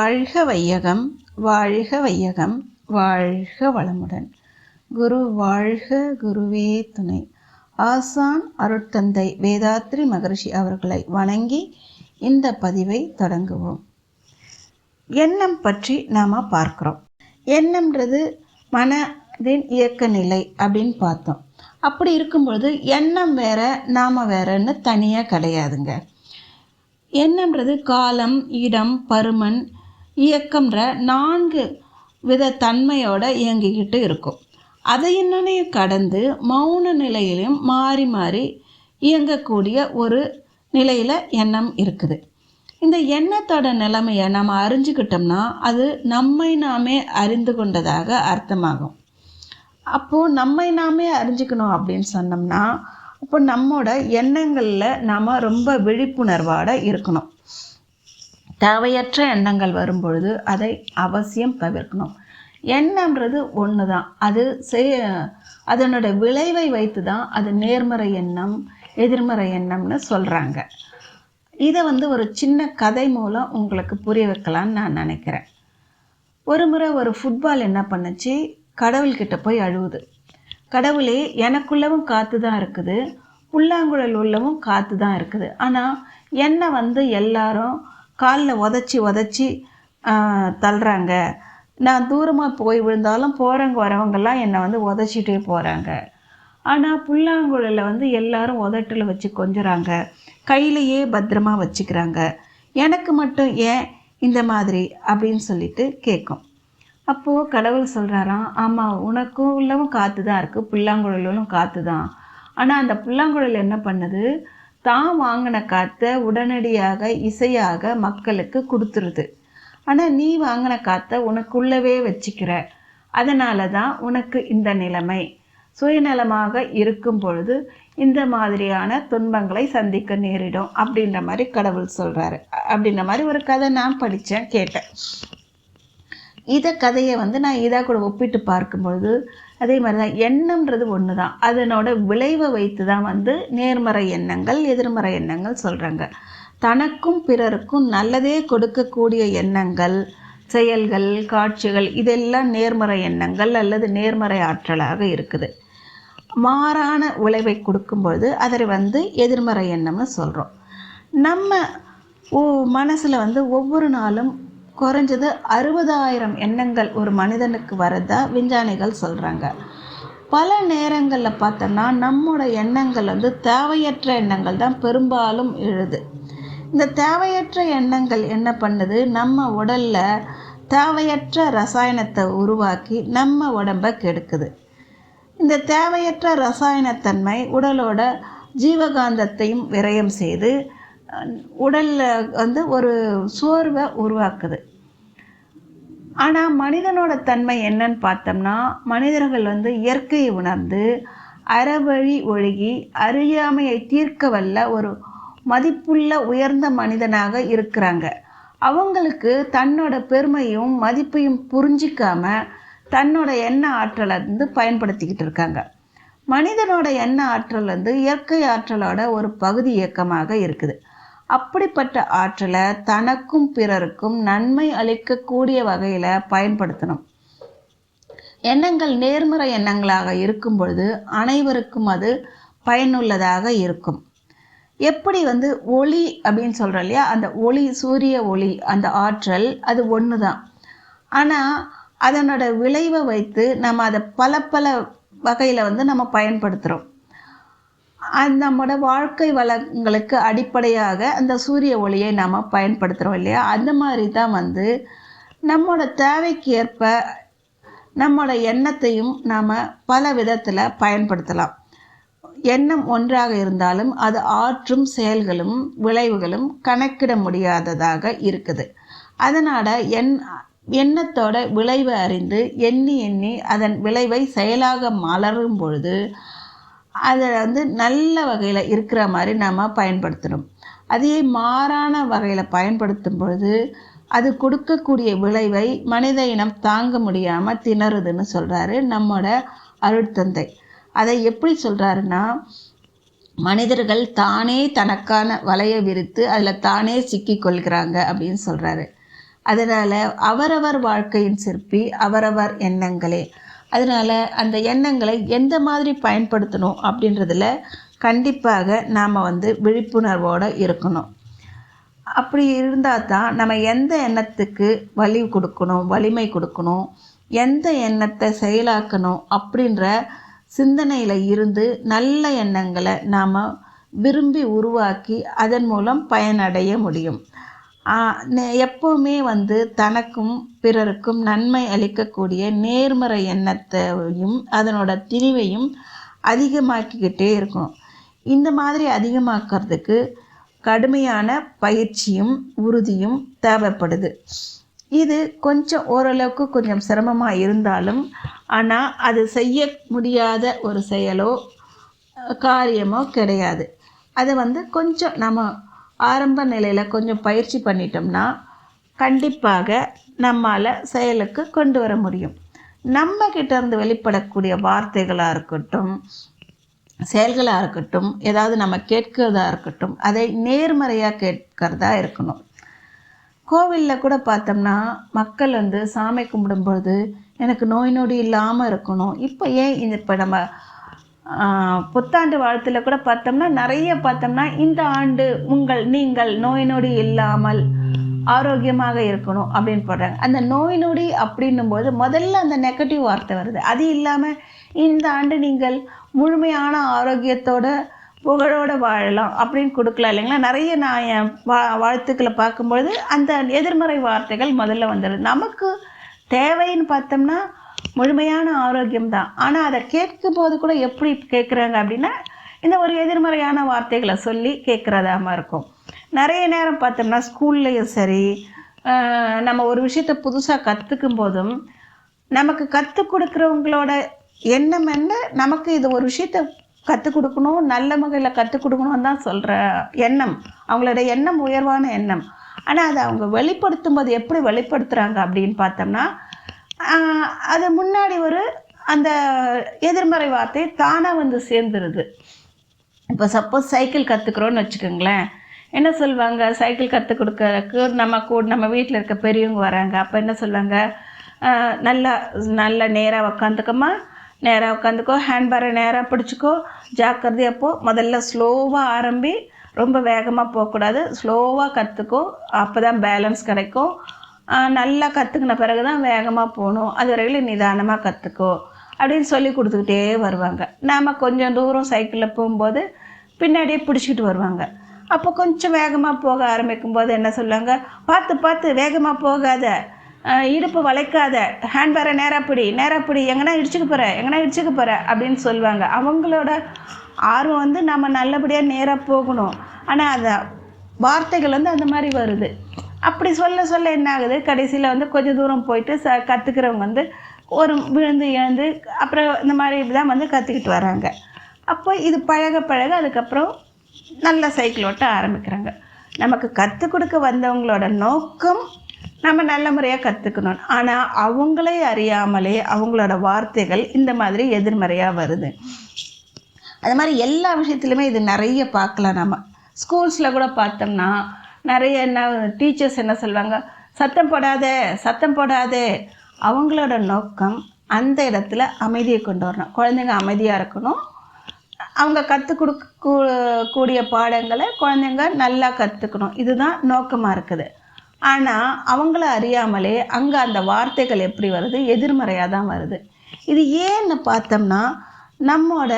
வையகம் வாழ்க வையகம் வாழ்க வளமுடன். குரு வாழ்க குருவே துணை. ஆசான் அருட்தந்தை வேதாத்ரி மகரிஷி அவர்களை வணங்கி இந்த பதிவை தொடங்குவோம். எண்ணம் பற்றி நாம் பார்க்குறோம். எண்ணம்ன்றது மனதின் இயக்க நிலை அப்படின்னு பார்த்தோம். அப்படி இருக்கும்பொழுது எண்ணம் வேற நாம் வேறன்னு தனியாக கிடையாதுங்க. எண்ணம்ன்றது காலம் இடம் பருமன் இயக்கம்ன்ற நான்கு வித தன்மையோடு இயங்கிக்கிட்டு இருக்கும். அதை இன்னனையும் கடந்து மௌன நிலையிலையும் மாறி மாறி இயங்கக்கூடிய ஒரு நிலையில் எண்ணம் இருக்குது. இந்த எண்ணத்தோட நிலைமையை நம்ம அறிஞ்சுக்கிட்டோம்னா அது நம்மை நாமே அறிந்து கொண்டதாக அர்த்தமாகும். அப்போது நம்மை நாமே அறிஞ்சிக்கணும் அப்படின்னு சொன்னோம்னா அப்போ நம்மோட எண்ணங்களில் நாம் ரொம்ப விழிப்புணர்வோடு இருக்கணும். தேவையற்ற எண்ணங்கள் வரும்பொழுது அதை அவசியம் தவிர்க்கணும். எண்ணம்ன்றது ஒன்று தான் அது செய் அதனோட விளைவை வைத்து தான் அது நேர்மறை எண்ணம் எதிர்மறை எண்ணம்னு சொல்கிறாங்க இதை வந்து ஒரு சின்ன கதை மூலம் உங்களுக்கு புரிய வைக்கலான்னு நான் நினைக்கிறேன். ஒரு முறை ஒரு ஃபுட்பால் என்ன பண்ணுச்சு? கடவுள்கிட்ட போய் அழுவுது. கடவுளே எனக்குள்ளவும் காற்று தான் இருக்குது. புல்லாங்குழல் உள்ளவும் காற்று தான் இருக்குது. ஆனால் என்னை வந்து எல்லாரும் காலில் உதச்சி உதச்சி தள்ளுறாங்க. நான் தூரமாக போய் விழுந்தாலும் போகிறவங்க வரவங்கெல்லாம் என்னை வந்து உதச்சிட்டே போகிறாங்க ஆனால் புல்லாங்குழலில் வந்து எல்லாரும் உதட்டில் வச்சு கொஞ்சுறாங்க. கையிலையே பத்திரமா வச்சுக்கிறாங்க. எனக்கு மட்டும் ஏன் இந்த மாதிரி அப்படின்னு சொல்லிட்டு கேட்கும். அப்போது கடவுள் சொல்கிறாராம் ஆமாம் உனக்கும் உள்ளவும் காற்று தான் இருக்குது புல்லாங்குழலும் காற்று தான் ஆனால் அந்த புல்லாங்குழல் என்ன பண்ணுது? தான் வாங்கின காற்றை உடனடியாக இசையாக மக்களுக்கு கொடுத்துருது. ஆனால் நீ வாங்கின காற்றை உனக்குள்ளவே வச்சுக்கிற. அதனால தான் உனக்கு இந்த நிலைமை. சுயநலமாக இருக்கும் பொழுது இந்த மாதிரியான துன்பங்களை சந்திக்க நேரிடும் அப்படின்ற மாதிரி கடவுள் சொல்கிறாரு அப்படின்ற மாதிரி ஒரு கதை நான் படித்தேன் கேட்டேன். இதை கதையை வந்து நான் இதாக கூட ஒப்பிட்டு பார்க்கும்பொழுது அதே மாதிரி தான் எண்ணம்ன்றது ஒன்று தான் அதனோட விளைவை வைத்து தான் வந்து நேர்மறை எண்ணங்கள் எதிர்மறை எண்ணங்கள் சொல்கிறாங்க தனக்கும் பிறருக்கும் நல்லதே கொடுக்கக்கூடிய எண்ணங்கள் செயல்கள் காட்சிகள் இதெல்லாம் நேர்மறை எண்ணங்கள் அல்லது நேர்மறை ஆற்றலாக இருக்குது. மாறான விளைவை கொடுக்கும்பொழுது அதை வந்து எதிர்மறை எண்ணம்னு சொல்கிறோம் நம்ம ஓ மனசில் வந்து ஒவ்வொரு நாளும் குறைஞ்சது அறுபதாயிரம் எண்ணங்கள் ஒரு மனிதனுக்கு வரதா விஞ்ஞானிகள் சொல்கிறாங்க பல நேரங்களில் பார்த்தோன்னா நம்மளோட எண்ணங்கள் வந்து தேவையற்ற எண்ணங்கள் தான் பெரும்பாலும் எழுது. இந்த தேவையற்ற எண்ணங்கள் என்ன பண்ணுது? நம்ம உடலில் தேவையற்ற ரசாயனத்தை உருவாக்கி நம்ம உடம்பை கெடுக்குது. இந்த தேவையற்ற ரசாயனத்தன்மை உடலோட ஜீவகாந்தத்தையும் விரயம் செய்து உடலில் வந்து ஒரு சோர்வை உருவாக்குது. ஆனால் மனிதனோட தன்மை என்னன்னு பார்த்தோம்னா மனிதர்கள் வந்து இயற்கையை உணர்ந்து அறவழி ஒழுகி அறியாமையை தீர்க்க வல்ல ஒரு மதிப்புள்ள உயர்ந்த மனிதனாக இருக்கிறாங்க. அவங்களுக்கு தன்னோட பெருமையும் மதிப்பையும் புரிஞ்சிக்காம தன்னோட எண்ண ஆற்றலை வந்து பயன்படுத்திக்கிட்டு இருக்காங்க. மனிதனோட எண்ண ஆற்றல் வந்து இயற்கை ஆற்றலோட ஒரு பகுதி இயக்கமாக இருக்குது. அப்படிப்பட்ட ஆற்றலை தனக்கும் பிறருக்கும் நன்மை அளிக்கக்கூடிய வகையில் பயன்படுத்தணும். எண்ணங்கள் நேர்மறை எண்ணங்களாக இருக்கும் பொழுது அனைவருக்கும் அது பயனுள்ளதாக இருக்கும். எப்படி வந்து ஒளி அப்படின்னு சொல்கிறோம் இல்லையா? அந்த ஒளி சூரிய ஒளி அந்த ஆற்றல் அது ஒன்று தான் ஆனால் அதனோட விளைவை வைத்து நம்ம அதை பல பல வகையில் வந்து நம்ம பயன்படுத்துகிறோம் நம்மளோட வாழ்க்கை வளங்களுக்கு அடிப்படையாக அந்த சூரிய ஒளியை நாம் பயன்படுத்துகிறோம் இல்லையா? அந்த மாதிரி தான் வந்து நம்மளோட தேவைக்கு ஏற்ப நம்மளோட எண்ணத்தையும் நாம் பல விதத்தில் பயன்படுத்தலாம். எண்ணம் ஒன்றாக இருந்தாலும் அது ஆற்றும் செயல்களும் விளைவுகளும் கணக்கிட முடியாததாக இருக்குது. அதனால் எண் எண்ணத்தோட விளைவை அறிந்து எண்ணி எண்ணி அதன் விளைவை செயலாக மலரும் பொழுது அதை வந்து நல்ல வகையில் இருக்கிற மாதிரி நம்ம பயன்படுத்தணும். அதே மாறான வகையில் பயன்படுத்தும் பொழுது அது கொடுக்கக்கூடிய விளைவை மனித இனம் தாங்க முடியாமல் திணறுதுன்னு சொல்கிறாரு நம்மோட அருட்தந்தை. அதை எப்படி சொல்கிறாருன்னா மனிதர்கள் தானே தனக்கான வலையை விரித்து அதில் தானே சிக்கி கொள்கிறாங்க அப்படின்னு சொல்கிறாரு அதனால் அவரவர் வாழ்க்கையின் சிற்பி அவரவர் எண்ணங்களே. அதனால் அந்த எண்ணங்களை எந்த மாதிரி பயன்படுத்தணும் அப்படின்றதுல கண்டிப்பாக நாம் வந்து விழிப்புணர்வோடு இருக்கணும். அப்படி இருந்தால் தான் நம்ம எந்த எண்ணத்துக்கு வலி கொடுக்கணும் வலிமை கொடுக்கணும் எந்த எண்ணத்தை செயலாக்கணும் அப்படின்ற சிந்தனையில் இருந்து நல்ல எண்ணங்களை நாம் விரும்பி உருவாக்கி அதன் மூலம் பயனடைய முடியும். எப்போவுமே வந்து தனக்கும் பிறருக்கும் நன்மை அளிக்கக்கூடிய நேர்மறை எண்ணத்தையும் அதனோட திணிவையும் அதிகமாக்கிக்கிட்டே இருக்கணும் இந்த மாதிரி அதிகமாக்கிறதுக்கு கடுமையான பயிற்சியும் உறுதியும் தேவைப்படுது. இது கொஞ்சம் ஓரளவுக்கு கொஞ்சம் சிரமமாக இருந்தாலும் ஆனால் அது செய்ய முடியாத ஒரு செயலோ காரியமோ கிடையாது. அதை வந்து கொஞ்சம் நம்ம ஆரம்ப நிலையில் கொஞ்சம் பயிற்சி பண்ணிட்டோம்னா கண்டிப்பாக நம்மால் செயலுக்கு கொண்டு வர முடியும். நம்ம கிட்டேருந்து வெளிப்படக்கூடிய வார்த்தைகளாக இருக்கட்டும் செயல்களாக இருக்கட்டும் ஏதாவது நம்ம கேட்கிறதா இருக்கட்டும் அதை நேர்மறையாக கேட்கறதா இருக்கணும். கோவிலில் கூட பார்த்தோம்னா மக்கள் வந்து சாமி கும்பிடும்பொழுது எனக்கு நோய் நொடி இல்லாமல் இருக்கணும். இப்போ ஏன் இப்போ நம்ம புத்தாண்டு வாழ்த்தில் கூட பார்த்தோம்னா நிறைய பார்த்தோம்னா இந்த ஆண்டு உங்கள் நீங்கள் நோய் நொடி இல்லாமல் ஆரோக்கியமாக இருக்கணும் அப்படின்னு போடுறாங்க. அந்த நோய் நொடி அப்படின்னும் போது முதல்ல அந்த நெகட்டிவ் வார்த்தை வருது. அது இல்லாமல் இந்த ஆண்டு நீங்கள் முழுமையான ஆரோக்கியத்தோட புகழோடு வாழலாம் அப்படின்னு கொடுக்கலாம் இல்லைங்களா? நிறைய நான் என் வா வாழ்த்துக்களை பார்க்கும்பொழுது அந்த எதிர்மறை வார்த்தைகள் முதல்ல வந்துடுது நமக்கு தேவைன்னு பார்த்தோம்னா முழுமையான ஆரோக்கியம் தான் ஆனால் அதை கேட்கும் போது கூட எப்படி கேட்குறாங்க அப்படின்னா இந்த ஒரு எதிர்மறையான வார்த்தைகளை சொல்லி கேட்குறதாம இருக்கும். நிறைய நேரம் பார்த்தோம்னா ஸ்கூல்லையும் சரி நம்ம ஒரு விஷயத்த புதுசாக கற்றுக்கும் போதும் நமக்கு கற்றுக் கொடுக்குறவங்களோட எண்ணம் என்ன? நமக்கு இது ஒரு விஷயத்த கற்றுக் கொடுக்கணும் நல்ல முறையில் கற்றுக் கொடுக்கணும்னு தான் சொல்கிற எண்ணம். அவங்களோட எண்ணம் உயர்வான எண்ணம். ஆனால் அதை அவங்க வெளிப்படுத்தும் போது எப்படி வெளிப்படுத்துகிறாங்க அப்படின்னு பார்த்தோம்னா அது முன்னாடி ஒரு அந்த எதிர்மறை வார்த்தை தானாக வந்து சேர்ந்துருது. இப்போ சப்போஸ் சைக்கிள் கற்றுக்குறோன்னு வச்சுக்கோங்களேன். என்ன சொல்லுவாங்க சைக்கிள் கற்றுக் கொடுக்கறதுக்கு நம்ம கூட நம்ம வீட்டில் இருக்க பெரியவங்க வராங்க. அப்போ என்ன சொல்லுவாங்க நல்லா நல்ல நேராக உக்காந்துக்கம்மா. நேராக உட்காந்துக்கோ ஹேண்ட்பேரை நேராக பிடிச்சிக்கோ. ஜாக்கிரதையாக அப்போது முதல்ல ஸ்லோவாக ஆரம்பி ரொம்ப வேகமாக போகக்கூடாது. ஸ்லோவாக கற்றுக்கோ அப்போ தான் பேலன்ஸ் கிடைக்கும். நல்லா கற்றுக்கின பிறகு தான் வேகமாக போகணும். அது வரையிலும் நிதானமாக கற்றுக்கோ அப்படின்னு சொல்லி கொடுத்துக்கிட்டே வருவாங்க. நாம் கொஞ்சம் தூரம் சைக்கிளில் போகும்போது பின்னாடியே பிடிச்சிக்கிட்டு வருவாங்க. அப்போ கொஞ்சம் வேகமாக போக ஆரம்பிக்கும் போது என்ன சொல்லுவாங்க? பார்த்து பார்த்து வேகமாக போகாத. இடுப்பு வளைக்காத. ஹேண்ட்பேரை நேராக பிடி நேராக பிடி. எங்கன்னா இடிச்சுக்க போகிற எங்கன்னா இடிச்சுக்க போகிற அப்படின்னு சொல்லுவாங்க. அவங்களோட ஆர்வம் வந்து நம்ம நல்லபடியாக நேராக போகணும். ஆனால் அந்த வார்த்தைகள் வந்து அந்த மாதிரி வருது. அப்படி சொல்ல சொல்ல என்ன ஆகுது? கடைசியில் வந்து கொஞ்சம் தூரம் போயிட்டு ச கற்றுக்கிறவங்க வந்து ஒரு விழுந்து எழுந்து அப்புறம் இந்த மாதிரி தான் வந்து கற்றுக்கிட்டு வராங்க. அப்போ இது பழக பழக அதுக்கப்புறம் நல்ல சைக்கிள் ஓட்ட ஆரம்பிக்கிறாங்க. நமக்கு கற்றுக் கொடுக்க வந்தவங்களோட நோக்கம் நம்ம நல்ல முறையாக கற்றுக்கணும் ஆனால் அவங்களே அறியாமலே அவங்களோட வார்த்தைகள் இந்த மாதிரி எதிர்மறையாக வருது. அது மாதிரி எல்லா விஷயத்துலையுமே இது நிறைய பார்க்கலாம் நம்ம ஸ்கூல்ஸில் கூட பார்த்தோம்னா நிறைய என்ன டீச்சர்ஸ் என்ன சொல்லுவாங்க? சத்தம் போடாத சத்தம் போடாத. அவங்களோட நோக்கம் அந்த இடத்துல அமைதியை கொண்டு வரணும். குழந்தைங்க அமைதியாக இருக்கணும். அவங்க கற்றுக் கொடுக்க கூடிய பாடங்களை குழந்தைங்க நல்லா கற்றுக்கணும் இதுதான் நோக்கமாக இருக்குது. ஆனால் அவங்கள அறியாமலே அங்கே அந்த வார்த்தைகள் எப்படி வருது? எதிர்மறையாக தான் வருது. இது ஏன்னு பார்த்தோம்னா நம்மோட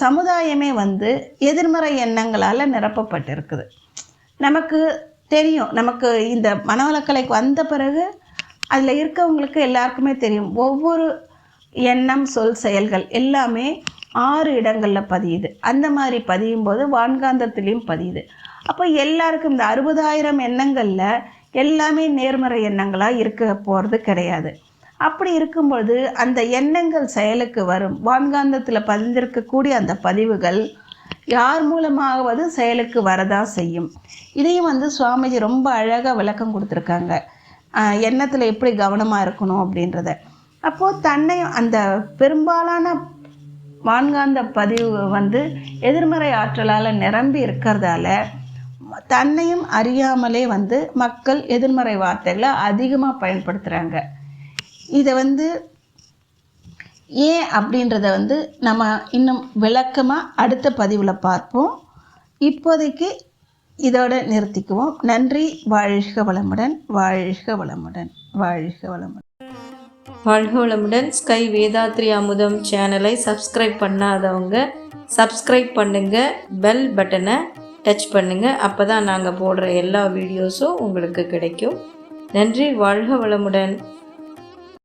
சமுதாயமே வந்து எதிர்மறை எண்ணங்களால் நிரப்பப்பட்டிருக்குது. நமக்கு தெரியும். நமக்கு இந்த மனவளக்கலைக்கு வந்த பிறகு அதில் இருக்கவங்களுக்கு எல்லாருக்குமே தெரியும். ஒவ்வொரு எண்ணம் சொல் செயல்கள் எல்லாமே ஆறு இடங்களில் பதியுது. அந்த மாதிரி பதியும் போது வான்காந்தத்துலேயும் பதியுது. அப்போ எல்லாருக்கும் இந்த அறுபதாயிரம் எண்ணங்களில் எல்லாமே நேர்மறை எண்ணங்களாக இருக்க போகிறது கிடையாது. அப்படி இருக்கும்பொழுது அந்த எண்ணங்கள் செயலுக்கு வரும். வான்காந்தத்தில் பதிந்திருக்கக்கூடிய அந்த பதிவுகள் யார் மூலமாகவது செயலுக்கு வரதா செய்யும். இதையும் வந்து சுவாமிஜி ரொம்ப அழகாக விளக்கம் கொடுத்துருக்காங்க. எண்ணத்தில் எப்படி கவனமாக இருக்கணும் அப்படின்றத. அப்போது தன்னை அந்த பெரும்பாலான வான்காந்த பதிவு வந்து எதிர்மறை ஆற்றலால் நிரம்பி இருக்கிறதால தன்னையும் அறியாமலே வந்து மக்கள் எதிர்மறை வார்த்தைகளை அதிகமாக பயன்படுத்துகிறாங்க இதை வந்து ஏன் அப்படின்றத வந்து நம்ம இன்னும் விளக்கமாக அடுத்த பதிவில் பார்ப்போம். இப்போதைக்கு இதோட நிறுத்திக்குவோம். நன்றி. வாழ்க வளமுடன். வாழ்க வளமுடன். வாழ்க வளமுடன். வாழ்க வளமுடன். ஸ்கை வேதாத்ரி அமுதம் சேனலை சப்ஸ்கிரைப் பண்ணாதவங்க சப்ஸ்கிரைப் பண்ணுங்கள் பெல் பட்டனை டச் பண்ணுங்கள் அப்போ தான் நாங்கள் போடுற எல்லா வீடியோஸும் உங்களுக்கு கிடைக்கும். நன்றி. வாழ்க வளமுடன்.